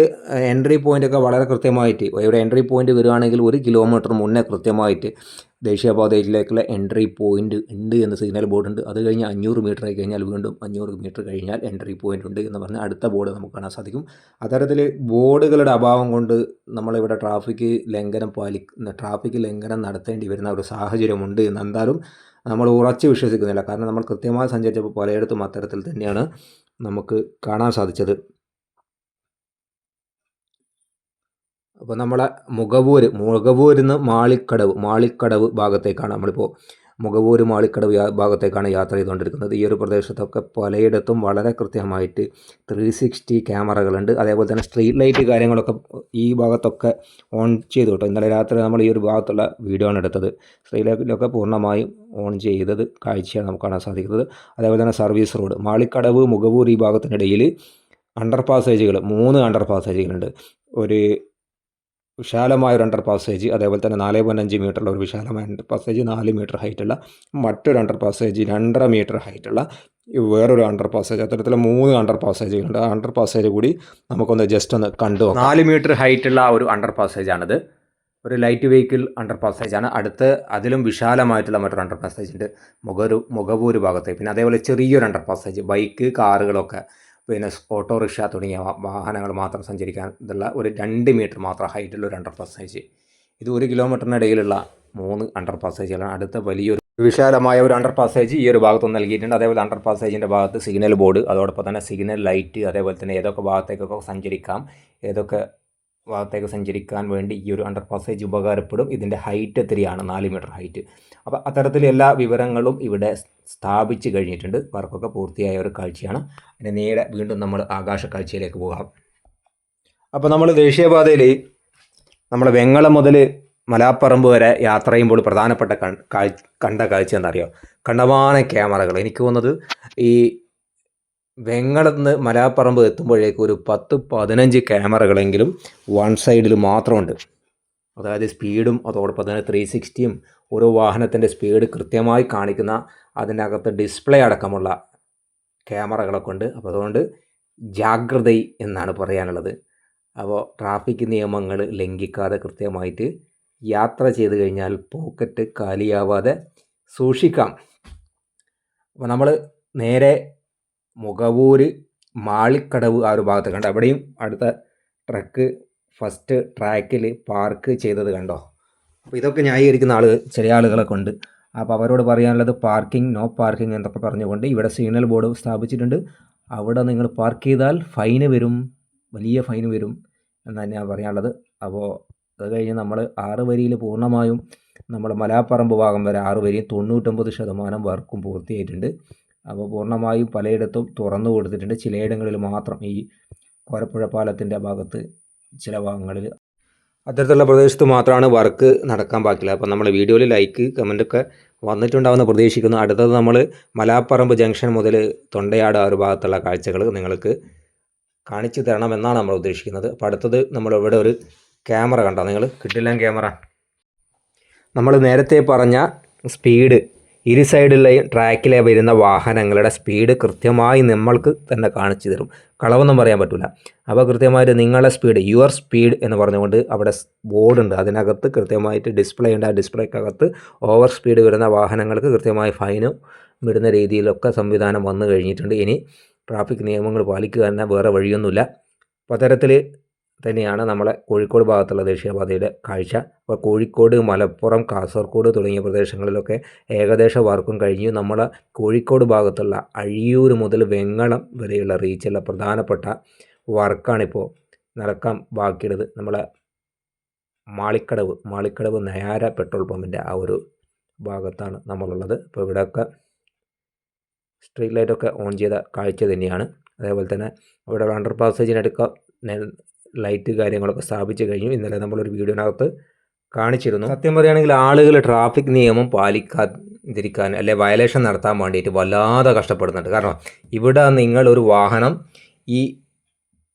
എൻട്രി പോയിന്റൊക്കെ വളരെ കൃത്യമായിട്ട് ഇവിടെ എൻട്രി പോയിന്റ് വരുവാണെങ്കിൽ ഒരു കിലോമീറ്റർ മുന്നേ കൃത്യമായിട്ട് ദേശീയപാതയിലേക്കുള്ള എൻട്രി പോയിന്റ് ഉണ്ട് എന്ന് സിഗ്നൽ ബോർഡ് ഉണ്ട്. അത് കഴിഞ്ഞ് അഞ്ഞൂറ് മീറ്റർ ആയി കഴിഞ്ഞാൽ വീണ്ടും അഞ്ഞൂറ് മീറ്റർ കഴിഞ്ഞാൽ എൻട്രി പോയിന്റ് ഉണ്ട് എന്ന് പറഞ്ഞാൽ അടുത്ത ബോർഡ് നമുക്ക് കാണാൻ സാധിക്കും. അത്തരത്തിൽ ബോർഡുകളുടെ അഭാവം കൊണ്ട് നമ്മളിവിടെ ട്രാഫിക് ലംഘനം പാലി ട്രാഫിക് ലംഘനം നടത്തേണ്ടി വരുന്ന ഒരു സാഹചര്യമുണ്ട് എന്ന് എന്തായാലും നമ്മൾ ഉറച്ച് വിശ്വസിക്കുന്നില്ല. കാരണം നമ്മൾ കൃത്യമായി സഞ്ചരിച്ചപ്പോൾ പലയിടത്തും അത്തരത്തിൽ തന്നെയാണ് നമുക്ക് കാണാൻ സാധിച്ചത്. അപ്പോൾ നമ്മളെ മുഖവൂര് മുഖവൂരിൽ മാളിക്കടവ് മാളിക്കടവ് ഭാഗത്തേക്കാണ് നമ്മളിപ്പോൾ മുഖവൂര് മാളിക്കടവ് ഭാഗത്തേക്കാണ് യാത്ര ചെയ്തുകൊണ്ടിരിക്കുന്നത്. ഈ ഒരു പ്രദേശത്തൊക്കെ പലയിടത്തും വളരെ കൃത്യമായിട്ട് ത്രീ സിക്സ്റ്റി ക്യാമറകളുണ്ട്. അതേപോലെ തന്നെ സ്ട്രീറ്റ് ലൈറ്റ് കാര്യങ്ങളൊക്കെ ഈ ഭാഗത്തൊക്കെ ഓൺ ചെയ്തു കേട്ടോ. ഇന്നലെ രാത്രി നമ്മൾ ഈ ഒരു ഭാഗത്തുള്ള വീഡിയോ ആണ് എടുത്തത്. സ്ട്രീറ്റ് ലൈറ്റിലൊക്കെ പൂർണമായും ഓൺ ചെയ്തത് കാഴ്ചയാണ് നമുക്ക് കാണാൻ സാധിക്കുന്നത്. അതേപോലെ തന്നെ സർവീസ് റോഡ് മാളിക്കടവ് മുഖവൂർ ഈ ഭാഗത്തിനിടയിൽ അണ്ടർ പാസേജുകൾ മൂന്ന് അണ്ടർ പാസേജുകളുണ്ട് ഒരു വിശാലമായ ഒരു അണ്ടർ പാസേജ് അതേപോലെ തന്നെ നാല് പോയിന്റ് അഞ്ച് മീറ്ററുള്ള ഒരു വിശാലമായ അണ്ടർ പാസേജ് നാല് മീറ്റർ ഹൈറ്റുള്ള മറ്റൊരു അണ്ടർ പാസേജ് രണ്ടര മീറ്റർ ഹൈറ്റുള്ള വേറൊരു അണ്ടർ പാസേജ് അത്തരത്തിലുള്ള മൂന്ന് അണ്ടർ പാസേജുകളുണ്ട് ആ അണ്ടർ പാസേജ് കൂടി നമുക്കൊന്ന് ജസ്റ്റ് ഒന്ന് കണ്ടു നാല് മീറ്റർ ഹൈറ്റുള്ള ഒരു അണ്ടർ പാസേജാണിത് ഒരു ലൈറ്റ് വെഹിക്കിൾ അണ്ടർ പാസേജാണ് അടുത്ത് അതിലും വിശാലമായിട്ടുള്ള മറ്റൊരു അണ്ടർ പാസേജ് ഉണ്ട്. മുഖരു മുഖപൂര് ഭാഗത്തേക്ക് പിന്നെ അതേപോലെ ചെറിയൊരു അണ്ടർ പാസേജ് ബൈക്ക് കാറുകളൊക്കെ പിന്നെ ഓട്ടോറിക്ഷ തുടങ്ങിയ വാഹനങ്ങൾ മാത്രം സഞ്ചരിക്കാൻ ഇതുള്ള ഒരു രണ്ട് മീറ്റർ മാത്രം ഹൈറ്റുള്ള ഒരു അണ്ടർ പാസേജ് ഇത് ഒരു കിലോമീറ്ററിനിടയിലുള്ള മൂന്ന് അണ്ടർ പാസേജുകളാണ് അടുത്ത വലിയൊരു വിശാലമായ ഒരു അണ്ടർ പാസേജ് ഈ ഒരു ഭാഗത്ത് നൽകിയിട്ടുണ്ട്. അതേപോലെ അണ്ടർ പാസേജിന്റെ ഭാഗത്ത് സിഗ്നൽ ബോർഡ് അതോടൊപ്പം തന്നെ സിഗ്നൽ ലൈറ്റ് അതേപോലെ തന്നെ ഏതൊക്കെ ഭാഗത്തേക്കൊക്കെ സഞ്ചരിക്കാം ഏതൊക്കെ ഭാഗത്തേക്ക് സഞ്ചരിക്കാൻ വേണ്ടി ഈ ഒരു അണ്ടർ പാസേജ് ഉപകാരപ്പെടും. ഇതിന്റെ ഹൈറ്റ് എത്രയാണ്? നാല് മീറ്റർ ഹൈറ്റ് അപ്പോൾ അത്തരത്തിൽ എല്ലാ വിവരങ്ങളും ഇവിടെ സ്ഥാപിച്ചു കഴിഞ്ഞിട്ടുണ്ട്. വർക്കൊക്കെ പൂർത്തിയായ ഒരു കാഴ്ചയാണ്. അതിന് നേരെ വീണ്ടും നമ്മൾ ആകാശ കാഴ്ചയിലേക്ക് പോകാം. അപ്പോൾ നമ്മൾ ദേശീയപാതയിൽ നമ്മൾ വെങ്ങളം മുതൽ മലാപ്പറമ്പ് വരെ യാത്ര ചെയ്യുമ്പോൾ പ്രധാനപ്പെട്ട കണ്ട കാഴ്ച എന്നറിയോ കണ്ടമാന ക്യാമറകൾ. എനിക്ക് തോന്നുന്നത് ഈ വെങ്ങളത്ത് മലാപ്പറമ്പ് എത്തുമ്പോഴേക്ക് ഒരു പത്ത് പതിനഞ്ച് ക്യാമറകളെങ്കിലും വൺ സൈഡിൽ മാത്രമുണ്ട്. അതായത് സ്പീഡും അതോടൊപ്പം തന്നെ ത്രീ സിക്സ്റ്റിയും ഓരോ വാഹനത്തിന്റെ സ്പീഡ് കൃത്യമായി കാണിക്കുന്ന അതിനകത്ത് ഡിസ്പ്ലേ അടക്കമുള്ള ക്യാമറകളൊക്കെ ഉണ്ട് അപ്പോൾ അതുകൊണ്ട് ജാഗ്രത എന്നാണ് പറയാനുള്ളത്. അപ്പോൾ ട്രാഫിക് നിയമങ്ങൾ ലംഘിക്കാതെ കൃത്യമായിട്ട് യാത്ര ചെയ്ത് കഴിഞ്ഞാൽ പോക്കറ്റ് കാലിയാവാതെ സൂക്ഷിക്കാം. അപ്പോൾ നമ്മൾ നേരെ മുഖവൂര് മാളിക്കടവ് ആ ഒരു ഭാഗത്ത് കണ്ടോ? അവിടെയും അടുത്ത ട്രക്ക് ഫസ്റ്റ് ട്രാക്കിൽ പാർക്ക് ചെയ്തത് കണ്ടോ? അപ്പോൾ ഇതൊക്കെ ന്യായീകരിക്കുന്ന ആൾ ചില ആളുകളൊക്കെ ഉണ്ട്. അപ്പോൾ അവരോട് പറയാനുള്ളത് പാർക്കിംഗ് നോ പാർക്കിംഗ് എന്നൊക്കെ പറഞ്ഞുകൊണ്ട് ഇവിടെ സിഗ്നൽ ബോർഡ് സ്ഥാപിച്ചിട്ടുണ്ട്. അവിടെ നിങ്ങൾ പാർക്ക് ചെയ്താൽ ഫൈന് വരും വലിയ ഫൈന് വരും എന്ന് തന്നെയാണ് പറയാനുള്ളത്. അപ്പോൾ അത് കഴിഞ്ഞ് നമ്മൾ ആറ് വരിയിൽ പൂർണമായും നമ്മൾ മലാപ്പറമ്പ് ഭാഗം വരെ ആറ് വരിയും തൊണ്ണൂറ്റൊമ്പത് ശതമാനം വർക്കും പൂർത്തിയായിട്ടുണ്ട്. അപ്പോൾ പൂർണമായും പലയിടത്തും തുറന്നു കൊടുത്തിട്ടുണ്ട്. ചിലയിടങ്ങളിൽ മാത്രം ഈ കോരപ്പുഴ പാലത്തിന്റെ ഭാഗത്ത് ചില ഭാഗങ്ങളിൽ അത്തരത്തിലുള്ള പ്രദേശത്ത് മാത്രമാണ് വർക്ക് നടക്കാൻ ബാക്കിയുള്ളത്. അപ്പോൾ നമ്മുടെ വീഡിയോയിൽ ലൈക്ക് കമന്റൊക്കെ വന്നിട്ടുണ്ടാവുമെന്ന് പ്രതീക്ഷിക്കുന്നു. അടുത്തത് നമ്മൾ മലാപ്പറമ്പ് ജംഗ്ഷൻ മുതൽ തൊണ്ടയാട് ആ ഒരു ഭാഗത്തുള്ള കാഴ്ചകൾ നിങ്ങൾക്ക് കാണിച്ചു തരണമെന്നാണ് നമ്മൾ ഉദ്ദേശിക്കുന്നത്. അപ്പോൾ അടുത്തത് നമ്മൾ ഇവിടെ ഒരു ക്യാമറ കണ്ടോ? നിങ്ങൾ കിട്ടില്ല ക്യാമറ നമ്മൾ നേരത്തെ പറഞ്ഞ സ്പീഡ് ഇരു സൈഡിലെ ട്രാക്കിലെ വരുന്ന വാഹനങ്ങളുടെ സ്പീഡ് കൃത്യമായി നമ്മൾക്ക് തന്നെ കാണിച്ചു തരും. കളവൊന്നും പറയാൻ പറ്റില്ല അപ്പോൾ കൃത്യമായിട്ട് നിങ്ങളുടെ സ്പീഡ് യുവർ സ്പീഡ് എന്ന് പറഞ്ഞുകൊണ്ട് അവിടെ ബോർഡുണ്ട് അതിനകത്ത് കൃത്യമായിട്ട് ഡിസ്പ്ലേ ഉണ്ട്. ആ ഡിസ്പ്ലേക്കകത്ത് ഓവർ സ്പീഡ് വരുന്ന വാഹനങ്ങൾക്ക് കൃത്യമായി ഫൈനും വിടുന്ന രീതിയിലൊക്കെ സംവിധാനം വന്നു കഴിഞ്ഞിട്ടുണ്ട്. ഇനി ട്രാഫിക് നിയമങ്ങൾ പാലിക്കുക തന്നെ വേറെ വഴിയൊന്നുമില്ല. അപ്പോൾ അത്തരത്തിൽ തന്നെയാണ് നമ്മളെ കോഴിക്കോട് ഭാഗത്തുള്ള ദേശീയപാതയുടെ കാഴ്ച. അപ്പോൾ കോഴിക്കോട് മലപ്പുറം കാസർഗോഡ് തുടങ്ങിയ പ്രദേശങ്ങളിലൊക്കെ ഏകദേശ വർക്കും കഴിഞ്ഞു. നമ്മൾ കോഴിക്കോട് ഭാഗത്തുള്ള അഴിയൂർ മുതൽ വെങ്ങളം വരെയുള്ള റീച്ചുള്ള പ്രധാനപ്പെട്ട വർക്കാണിപ്പോൾ നടക്കാൻ ബാക്കിയുള്ളത്. നമ്മളെ മാളിക്കടവ് മാളിക്കടവ് നയാര പെട്രോൾ പമ്പിന്റെ ആ ഒരു ഭാഗത്താണ് നമ്മളുള്ളത്. അപ്പോൾ ഇവിടെയൊക്കെ സ്ട്രീറ്റ് ലൈറ്റൊക്കെ ഓൺ ചെയ്ത കാഴ്ച തന്നെയാണ്. അതേപോലെ തന്നെ ഇവിടെ അണ്ടർ പാസേജിനടുക്ക ലൈറ്റ് കാര്യങ്ങളൊക്കെ സ്ഥാപിച്ച് കഴിഞ്ഞു. ഇന്നലെ നമ്മളൊരു വീഡിയോനകത്ത് കാണിച്ചിരുന്നു. സത്യം പറയുകയാണെങ്കിൽ ആളുകൾ ട്രാഫിക് നിയമം പാലിക്കാതിരിക്കാൻ അല്ലെ വയലേഷൻ നടത്താൻ വേണ്ടിയിട്ട് വല്ലാതെ കഷ്ടപ്പെടുന്നുണ്ട്. കാരണം ഇവിടെ നിങ്ങൾ ഒരു വാഹനം ഈ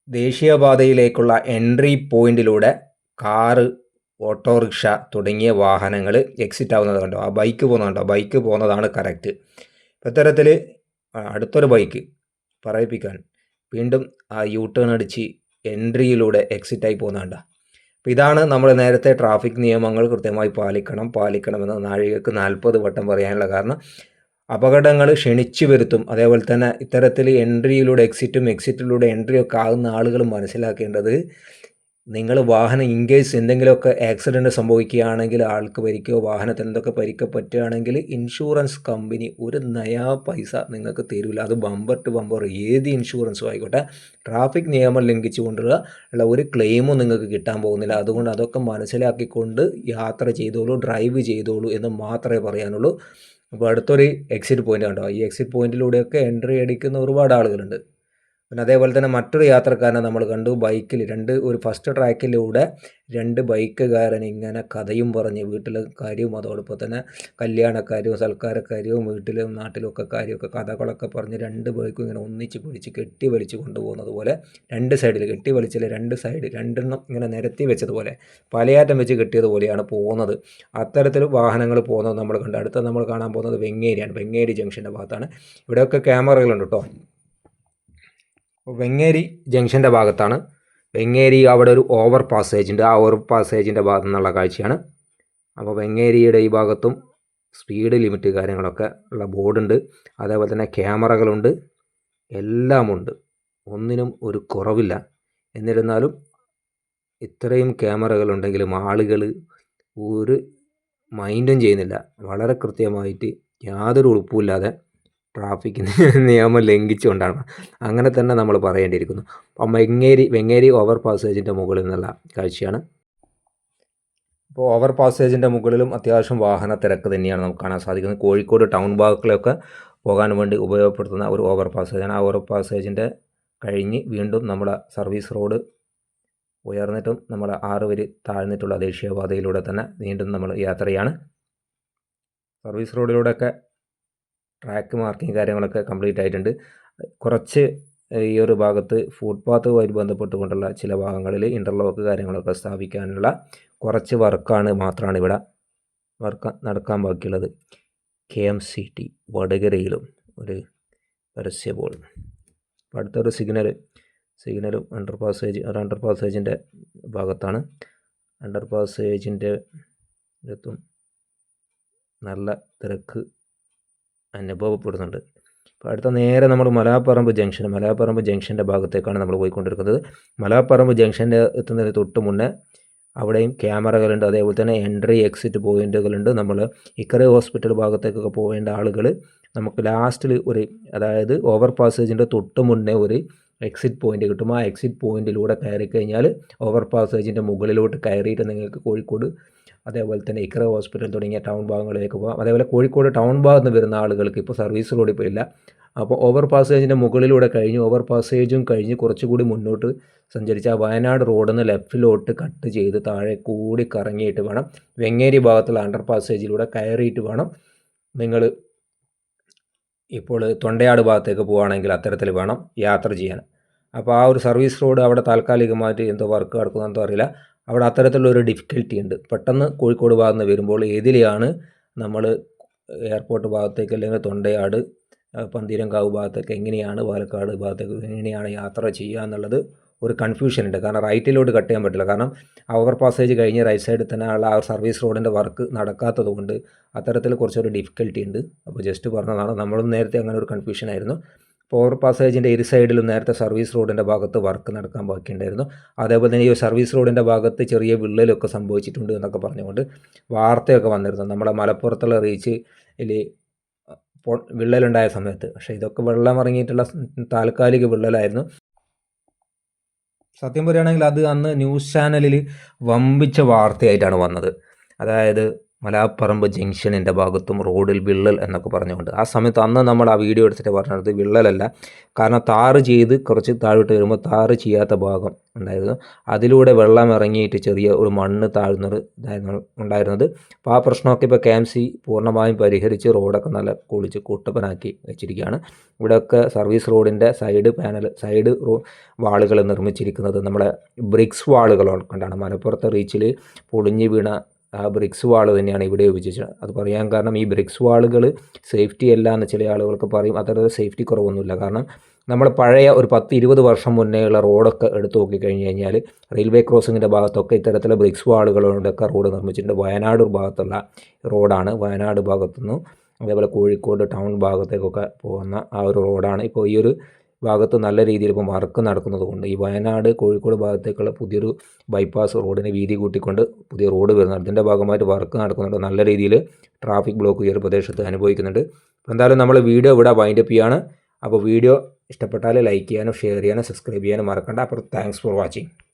ദേശീയപാതയിലേക്കുള്ള എൻട്രി പോയിന്റിലൂടെ കാറ് ഓട്ടോറിക്ഷ തുടങ്ങിയ വാഹനങ്ങൾ എക്സിറ്റ് ആവുന്നത് കണ്ടോ? ആ ബൈക്ക് പോകുന്നുണ്ടോ ബൈക്ക് പോകുന്നതാണ് കറക്റ്റ് ഇത്തരത്തിൽ അടുത്തൊരു ബൈക്ക് പറയിപ്പിക്കാൻ വീണ്ടും ആ യൂ ടേൺ അടിച്ച് എൻട്രിയിലൂടെ എക്സിറ്റായി പോകുന്നതാണ്ട. അപ്പോൾ ഇതാണ് നമ്മൾ നേരത്തെ ട്രാഫിക് നിയമങ്ങൾ കൃത്യമായി പാലിക്കണം പാലിക്കണമെന്ന് നാഴികക്ക് നാൽപ്പത് വട്ടം പറയാനുള്ള കാരണം. അപകടങ്ങൾ ക്ഷണിച്ചു വരുത്തും. അതേപോലെ തന്നെ ഇത്തരത്തിൽ എൻട്രിയിലൂടെ എക്സിറ്റും എക്സിറ്റിലൂടെ എൻട്രിയൊക്കെ ആകുന്ന ആളുകൾ മനസ്സിലാക്കേണ്ടത് നിങ്ങൾ വാഹനം ഇൻ കേസ് എന്തെങ്കിലുമൊക്കെ ആക്സിഡന്റ് സംഭവിക്കുകയാണെങ്കിൽ ആൾക്ക് പരിക്കോ വാഹനത്തിന് എന്തൊക്കെ പരിക്കോ പറ്റുകയാണെങ്കിൽ ഇൻഷുറൻസ് കമ്പനി ഒരു നയാ പൈസ നിങ്ങൾക്ക് തരില്ല അത് ബമ്പർ ടു ബമ്പർ ഏത് ഇൻഷുറൻസും ആയിക്കോട്ടെ. ട്രാഫിക് നിയമം ലംഘിച്ചുകൊണ്ടുള്ള ഉള്ള ഒരു ക്ലെയിമും നിങ്ങൾക്ക് കിട്ടാൻ പോകുന്നില്ല. അതുകൊണ്ട് അതൊക്കെ മനസ്സിലാക്കിക്കൊണ്ട് യാത്ര ചെയ്തോളൂ ഡ്രൈവ് ചെയ്തോളൂ എന്ന് മാത്രമേ പറയാനുള്ളൂ. അപ്പോൾ അടുത്തൊരു എക്സിറ്റ് പോയിന്റ് കണ്ടോ? ഈ എക്സിറ്റ് പോയിന്റിലൂടെയൊക്കെ എൻട്രി അടിക്കുന്ന ഒരുപാട് ആളുകളുണ്ട്. പിന്നെ അതേപോലെ തന്നെ മറ്റൊരു യാത്രക്കാരനെ നമ്മൾ കണ്ടു. ബൈക്കിൽ രണ്ട് ഒരു ഫസ്റ്റ് ട്രാക്കിലൂടെ രണ്ട് ബൈക്കുകാരൻ ഇങ്ങനെ കഥയും പറഞ്ഞ് വീട്ടിലെ കാര്യവും അതോടൊപ്പം തന്നെ കല്യാണക്കാര്യവും സൽക്കാരക്കാര്യവും വീട്ടിലും നാട്ടിലും ഒക്കെ കാര്യമൊക്കെ കഥകളൊക്കെ പറഞ്ഞ് രണ്ട് ബൈക്കും ഇങ്ങനെ ഒന്നിച്ച് പിടിച്ച് കെട്ടി വലിച്ച് കൊണ്ടുപോകുന്നത് പോലെ രണ്ട് സൈഡിൽ കെട്ടി വലിച്ചിൽ രണ്ട് സൈഡ് രണ്ടെണ്ണം ഇങ്ങനെ നിരത്തി വെച്ചതുപോലെ പലയാറ്റം വെച്ച് കെട്ടിയതുപോലെയാണ് പോകുന്നത്. അത്തരത്തിൽ വാഹനങ്ങൾ പോകുന്നത് നമ്മൾ കണ്ട്. അടുത്ത നമ്മൾ കാണാൻ പോകുന്നത് വെങ്ങേരിയാണ്. വെങ്ങേരി ജംഗ്ഷന്റെ ഭാഗത്താണ്. ഇവിടെയൊക്കെ ക്യാമറകളുണ്ട് കേട്ടോ. വെങ്ങേരി ജംഗ്ഷന്റെ ഭാഗത്താണ്. വെങ്ങേരി അവിടെ ഒരു ഓവർ പാസേജ് ഉണ്ട്. ആ ഓവർ പാസേജിന്റെ ഭാഗത്തു നിന്നുള്ള കാഴ്ചയാണ്. അപ്പോൾ വെങ്ങേരിയുടെ ഈ ഭാഗത്തും സ്പീഡ് ലിമിറ്റ് കാര്യങ്ങളൊക്കെ ഉള്ള ബോർഡുണ്ട്. അതേപോലെ തന്നെ ക്യാമറകളുണ്ട്. എല്ലാമുണ്ട്. ഒന്നിനും ഒരു കുറവില്ല. എന്നിരുന്നാലും ഇത്രയും ക്യാമറകളുണ്ടെങ്കിലും ആളുകൾ ഒരു മൈൻഡും ചെയ്യുന്നില്ല. വളരെ കൃത്യമായിട്ട് യാതൊരു ഉളുപ്പുമില്ലാതെ ട്രാഫിക് നിയമം ലംഘിച്ചുകൊണ്ടാണ്. അങ്ങനെ തന്നെ നമ്മൾ പറയേണ്ടിയിരിക്കുന്നു. അപ്പം വെങ്ങേരി വെങ്ങേരി ഓവർ പാസേജിന്റെ മുകളിൽ നിന്നുള്ള കാഴ്ചയാണ്. ഇപ്പോൾ ഓവർ പാസേജിന്റെ മുകളിലും അത്യാവശ്യം വാഹന തിരക്ക് തന്നെയാണ് നമുക്ക് കാണാൻ സാധിക്കുന്നത്. കോഴിക്കോട് ടൗൺ ഭാഗത്തിലൊക്കെ പോകാൻ വേണ്ടി ഉപയോഗപ്പെടുത്തുന്ന ഒരു ഓവർ പാസേജാണ് ആ ഓവർ പാസേജിന്റെ കഴിഞ്ഞ് വീണ്ടും നമ്മുടെ സർവീസ് റോഡ് ഉയർന്നിട്ടും നമ്മൾ ആറ് വരി താഴ്ന്നിട്ടുള്ള ദേശീയപാതയിലൂടെ തന്നെ വീണ്ടും നമ്മൾ യാത്രയാണ്. സർവീസ് റോഡിലൂടെയൊക്കെ ട്രാക്ക് മാർക്കിങ് കാര്യങ്ങളൊക്കെ കംപ്ലീറ്റ് ആയിട്ടുണ്ട്. കുറച്ച് ഈ ഒരു ഭാഗത്ത് ഫുട്പാത്തുമായി ബന്ധപ്പെട്ടുകൊണ്ടുള്ള ചില ഭാഗങ്ങളിൽ ഇന്റർലോക്ക് കാര്യങ്ങളൊക്കെ സ്ഥാപിക്കാനുള്ള കുറച്ച് വർക്കാണ് മാത്രമാണ് ഇവിടെ വർക്ക് നടക്കാൻ ബാക്കിയുള്ളത്. കെ എം സി ടി വടകരയിലും ഒരു പരസ്യ ബോർഡ് അടുത്തൊരു സിഗ്നൽ സിഗ്നലും അണ്ടർ പാസേജ് ഒരു അണ്ടർ പാസേജിന്റെ ഭാഗത്താണ്. അണ്ടർ പാസേജിന്റെ അടുത്തും നല്ല തിരക്ക് അനുഭവപ്പെടുന്നുണ്ട്. അപ്പോൾ അടുത്ത നേരെ നമ്മൾ മലാപ്പറമ്പ് ജംഗ്ഷൻ മലാപ്പറമ്പ് ജംഗ്ഷന്റെ ഭാഗത്തേക്കാണ് നമ്മൾ പോയിക്കൊണ്ടിരിക്കുന്നത്. മലാപ്പറമ്പ് ജംഗ്ഷന്റെ എത്തുന്നതിന് തൊട്ട് മുന്നേ അവിടെയും ക്യാമറകളുണ്ട് അതേപോലെ തന്നെ എൻട്രി എക്സിറ്റ് പോയിന്റുകളുണ്ട് നമ്മൾ ഇക്കറി ഹോസ്പിറ്റൽ ഭാഗത്തേക്കൊക്കെ പോകേണ്ട ആളുകൾ നമുക്ക് ലാസ്റ്റിൽ ഒരു അതായത് ഓവർ പാസേജിന്റെ തൊട്ട് മുന്നേ ഒരു എക്സിറ്റ് പോയിന്റ് കിട്ടും. ആ എക്സിറ്റ് പോയിന്റിലൂടെ കയറി കഴിഞ്ഞാൽ ഓവർ പാസേജിന്റെ മുകളിലോട്ട് കയറിയിട്ട് നിങ്ങൾക്ക് കോഴിക്കോട് അതേപോലെ തന്നെ ഇക്ര ഹോസ്പിറ്റൽ തുടങ്ങിയ ടൗൺ ഭാഗങ്ങളിലേക്ക് പോകാം. അതേപോലെ കോഴിക്കോട് ടൗൺ ഭാഗത്ത് നിന്ന് വരുന്ന ആളുകൾക്ക് ഇപ്പോൾ സർവീസ് റോഡ് ഇപ്പോൾ ഇല്ല. അപ്പോൾ ഓവർ പാസേജിന്റെ മുകളിലൂടെ കഴിഞ്ഞ് ഓവർ പാസേജും കഴിഞ്ഞ് കുറച്ചുകൂടി മുന്നോട്ട് സഞ്ചരിച്ച് വയനാട് റോഡിൽ നിന്ന് ലെഫ്റ്റിലോട്ട് കട്ട് ചെയ്ത് താഴെ കൂടി കറങ്ങിയിട്ട് വേണം. വെങ്ങേരി ഭാഗത്തുള്ള അണ്ടർ പാസേജിലൂടെ കയറിയിട്ട് വേണം നിങ്ങൾ ഇപ്പോൾ തൊണ്ടയാട് ഭാഗത്തേക്ക് പോവുകയാണെങ്കിൽ അത്തരത്തിൽ വേണം യാത്ര ചെയ്യാൻ. അപ്പോൾ ആ ഒരു സർവീസ് റോഡ് അവിടെ താൽക്കാലികമായിട്ട് എന്തോ വർക്ക് നടക്കുന്നതെന്തോ അറിയില്ല. അവിടെ അത്തരത്തിലുള്ള ഒരു ഡിഫിക്കൽറ്റി ഉണ്ട്. പെട്ടെന്ന് കോഴിക്കോട് ഭാഗത്ത് വരുമ്പോൾ ഏതിലെയാണ് നമ്മൾ എയർപോർട്ട് ഭാഗത്തേക്ക് അല്ലെങ്കിൽ തൊണ്ടയാട് പന്തീരങ്കാവ് ഭാഗത്തേക്ക് എങ്ങനെയാണ് പാലക്കാട് ഭാഗത്തേക്ക് എങ്ങനെയാണ് യാത്ര ചെയ്യുക എന്നുള്ളത് ഒരു കൺഫ്യൂഷൻ ഉണ്ട്. കാരണം റൈറ്റിലോട്ട് കട്ട് ചെയ്യാൻ പറ്റില്ല. കാരണം ഓവർ പാസേജ് കഴിഞ്ഞ് റൈറ്റ് സൈഡിൽ തന്നെ ഉള്ള ആ സർവീസ് റോഡിന്റെ വർക്ക് നടക്കാത്തത് കൊണ്ട് അത്തരത്തിൽ കുറച്ചൊരു ഡിഫിക്കൽറ്റി ഉണ്ട്. അപ്പോൾ ജസ്റ്റ് പറഞ്ഞതാണ്. നമ്മളും നേരത്തെ അങ്ങനെ ഒരു കൺഫ്യൂഷൻ ആയിരുന്നു. ഓവർ പാസേജിന്റെ ഇരു സൈഡിലും നേരത്തെ സർവീസ് റോഡിന്റെ ഭാഗത്ത് വർക്ക് നടക്കാൻ ബാക്കിയുണ്ടായിരുന്നു. അതേപോലെ തന്നെ ഈ സർവീസ് റോഡിന്റെ ഭാഗത്ത് ചെറിയ വിള്ളലൊക്കെ സംഭവിച്ചിട്ടുണ്ട് എന്നൊക്കെ പറഞ്ഞുകൊണ്ട് വാർത്തയൊക്കെ വന്നിരുന്നു. നമ്മുടെ മലപ്പുറത്തുള്ള റീച്ച് വിള്ളലുണ്ടായ സമയത്ത്. പക്ഷേ ഇതൊക്കെ വെള്ളം ഇറങ്ങിയിട്ടുള്ള താൽക്കാലിക വിള്ളലായിരുന്നു. സത്യം പറയുകയാണെങ്കിൽ അത് അന്ന് ന്യൂസ് ചാനലിൽ വമ്പിച്ച വാർത്തയായിട്ടാണ് വന്നത്. അതായത് മലാപ്പറമ്പ് ജംഗ്ഷനിന്റെ ഭാഗത്തും റോഡിൽ വിള്ളൽ എന്നൊക്കെ പറഞ്ഞുകൊണ്ട്. ആ സമയത്ത് അന്ന് നമ്മൾ ആ വീഡിയോ എടുത്തിട്ട് പറഞ്ഞത് വിള്ളലല്ല. കാരണം താറ് ചെയ്ത് കുറച്ച് താഴോട്ട് വരുമ്പോൾ താറ് ചെയ്യാത്ത ഭാഗം ഉണ്ടായിരുന്നു. അതിലൂടെ വെള്ളം ഇറങ്ങിയിട്ട് ചെറിയ ഒരു മണ്ണ് താഴ്ന്നത് ഇതായിരുന്നു ഉണ്ടായിരുന്നത്. അപ്പോൾ ആ പ്രശ്നമൊക്കെ ഇപ്പോൾ കെ എം സി പൂർണമായും പരിഹരിച്ച് റോഡൊക്കെ നല്ല കുളിച്ച് കൂട്ടപ്പനാക്കി വെച്ചിരിക്കുകയാണ്. ഇവിടെയൊക്കെ സർവീസ് റോഡിന്റെ സൈഡ് പാനൽ സൈഡ് വാളുകൾ നിർമ്മിച്ചിരിക്കുന്നത് നമ്മുടെ ബ്രിക്സ് വാളുകൾ കൊണ്ടാണ്. മലപ്പുറത്തെ റീച്ചിൽ പൊളിഞ്ഞു വീണ ആ ബ്രിക്സ് വാൾ തന്നെയാണ് ഇവിടെ ഉപയോഗിച്ചത് അത് പറയാൻ കാരണം ഈ ബ്രിക്സ് വാളുകൾ സേഫ്റ്റി അല്ല എന്ന് ചില ആളുകൾക്ക് പറയും. അത്ര സേഫ്റ്റി കുറവൊന്നുമില്ല. കാരണം നമ്മൾ പഴയ ഒരു പത്ത് ഇരുപത് വർഷം മുന്നേയുള്ള റോഡൊക്കെ എടുത്തു നോക്കിക്കഴിഞ്ഞ് കഴിഞ്ഞാൽ റെയിൽവേ ക്രോസിങ്ങിന്റെ ഭാഗത്തൊക്കെ ഇത്തരത്തിലുള്ള ബ്രിക്സ് വാളുകളോടൊക്കെ റോഡ് നിർമ്മിച്ചിട്ടുണ്ട്. വയനാട് ഭാഗത്തുള്ള റോഡാണ്. വയനാട് ഭാഗത്തുനിന്ന് അതേപോലെ കോഴിക്കോട് ടൗൺ ഭാഗത്തേക്കൊക്കെ പോകുന്ന ആ ഒരു റോഡാണ്. ഇപ്പോൾ ഈ ഒരു ഭാഗത്ത് നല്ല രീതിയിൽ ഇപ്പോൾ വർക്ക് നടക്കുന്നത് കൊണ്ട് ഈ വയനാട് കോഴിക്കോട് ഭാഗത്തേക്കുള്ള പുതിയൊരു ബൈപ്പാസ് റോഡിനെ വീതി കൂട്ടിക്കൊണ്ട് പുതിയ റോഡ് വരുന്നുണ്ട്. അതിന്റെ ഭാഗമായിട്ട് വർക്ക് നടക്കുന്നുണ്ട്. നല്ല രീതിയിൽ ട്രാഫിക് ബ്ലോക്ക് ഈ ഒരു പ്രദേശത്ത് അനുഭവിക്കുന്നുണ്ട്. എന്തായാലും നമ്മൾ വീഡിയോ ഇവിടെ വൈൻഡപ്പ് ചെയ്യാണ്. അപ്പോൾ വീഡിയോ ഇഷ്ടപ്പെട്ടാൽ ലൈക്ക് ചെയ്യാനും ഷെയർ ചെയ്യാനും സബ്സ്ക്രൈബ് ചെയ്യാനും മറക്കണ്ട. അപ്പോൾ താങ്ക്സ് ഫോർ വാച്ചിങ്